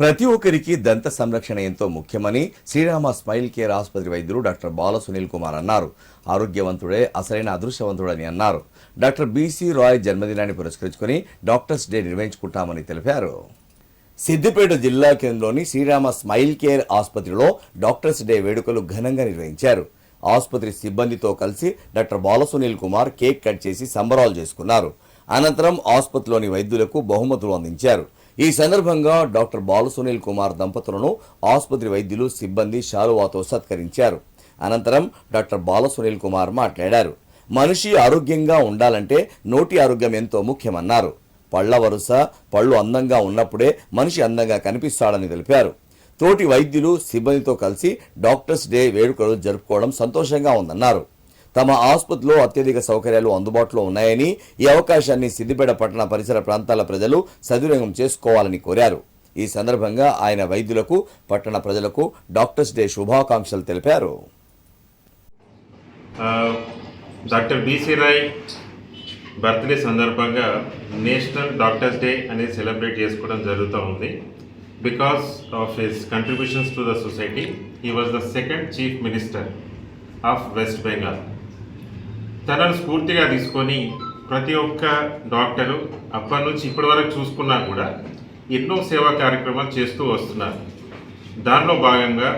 ప్రతి ఒక్కరికి దంత సంరక్షణ ఎంతో ముఖ్యమని శ్రీరామ స్మైల్ కేర్ ఆసుపత్రి వైద్యులు డాక్టర్ బాల సునీల్ కుమార్ అన్నారు. ఆరోగ్యవంతుడే అసలైన అదృష్టవంతుడని అన్నారు. డాక్టర్ బీసీ రాయ్ జన్మదినాన్ని పురస్కరించుకుని డాక్టర్స్ డే నిర్వహించుకుంటామని తెలిపారు. సిద్దిపేట జిల్లా కేంద్రంలోని శ్రీరామ స్మైల్ కేర్ ఆసుపత్రిలో డాక్టర్స్ డే వేడుకలు ఘనంగా నిర్వహించారు. ఆసుపత్రి సిబ్బందితో కలిసి doctor Balasunil Kumar cake cut చేసి సంబరాలు చేసుకున్నారు. అనంతరం ఆసుపత్రిలోని వైద్యులకు బహుమతులు అందించారు. ఈ సందర్భంగా డాక్టర్ బాలసునీల్ కుమార్ దంపతులను ఆసుపత్రి వైద్యులు సిబ్బంది శాలువాతో సత్కరించారు. అనంతరం డాక్టర్ బాలసునీల్ కుమార్ మాట్లాడారు. మనిషి ఆరోగ్యంగా ఉండాలంటే నోటి ఆరోగ్యం ఎంతో ముఖ్యమన్నారు. పళ్ళ వరుస పళ్ళు అందంగా ఉన్నప్పుడే మనిషి అందంగా కనిపిస్తాడని తెలిపారు. తోటి వైద్యులు సిబ్బందితో కలిసి డాక్టర్స్ డే వేడుకలు జరుపుకోవడం సంతోషంగా ఉందన్నారు. తమ ఆసుపత్రిలో అత్యధిక సౌకర్యాలు అందుబాటులో ఉన్నాయని ఈ అవకాశాన్ని సిద్దిపేట పట్టణ పరిసర ప్రాంతాల ప్రజలు సద్వినియోగం చేసుకోవాలని కోరారు. ఈ సందర్భంగా ఆయన వైద్యులకు పట్టణ ప్రజలకు డాక్టర్స్ డే శుభాకాంక్షలు తెలిపారు. Doctor B C Roy birthday సందర్భంగా నేషనల్ డాక్టర్స్ డే అనేది సెలబ్రేట్ చేసుకోవడం జరుగుతూ ఉంది. Because of his contributions to the society he was the second chief minister of West Bengal. తనను స్ఫూర్తిగా తీసుకొని ప్రతి ఒక్క డాక్టరు అప్పటి నుంచి ఇప్పటి వరకు చూసుకున్నా కూడా ఎన్నో సేవా కార్యక్రమాలు చేస్తూ వస్తున్నారు. దానిలో భాగంగా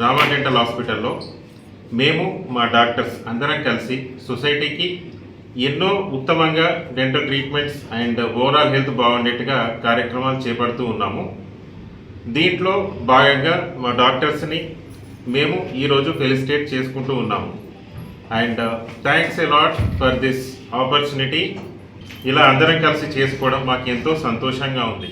రామా డెంటల్ హాస్పిటల్లో మేము మా డాక్టర్స్ అందరం కలిసి సొసైటీకి ఎన్నో ఉత్తమంగా dental treatments and overall health బాగుండేట్టుగా కార్యక్రమాలు చేపడుతూ ఉన్నాము. దీంట్లో భాగంగా మా డాక్టర్స్ని మేము ఈరోజు ఫెలిసిటేట్ చేసుకుంటూ ఉన్నాము. And thanks a lot for this opportunity. ఇలా అందరం కలిసి చేసుకోవడం మాకు ఎంతో సంతోషంగా ఉంది.